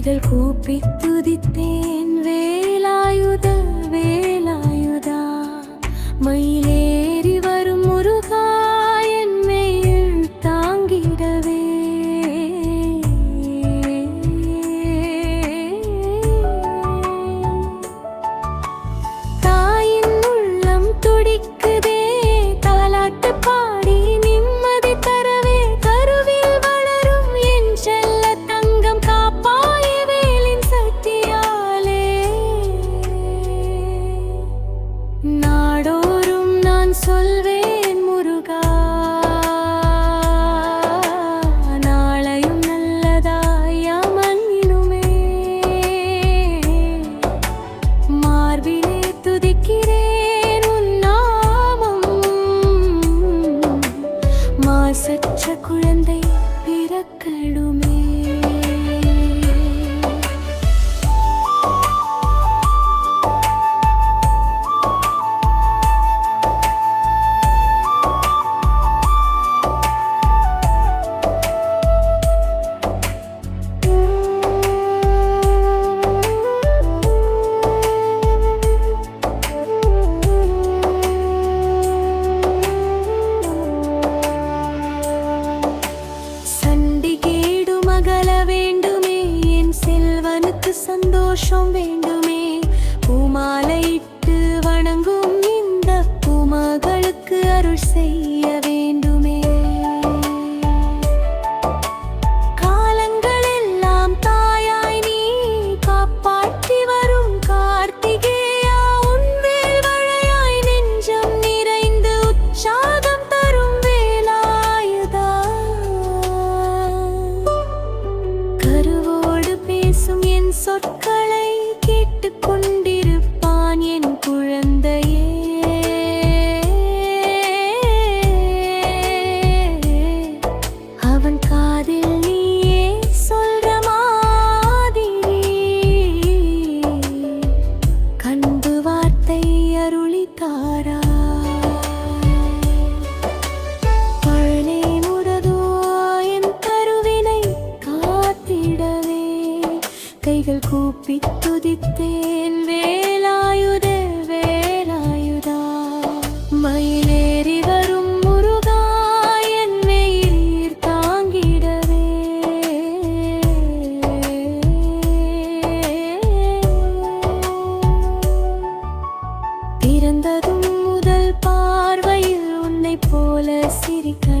கைகள் கூப்பி துதித்தேன். sit சந்தோஷம் வேண்டும் கூப்பி துதித்தேன் வேலாயுதே வேலாயுதா? மயிலேறி வரும் முருகா என் மெயிலீர் தாங்கிடவே. பிறந்ததும் முதல் பார்வையில் உன்னை போல சிரிக்க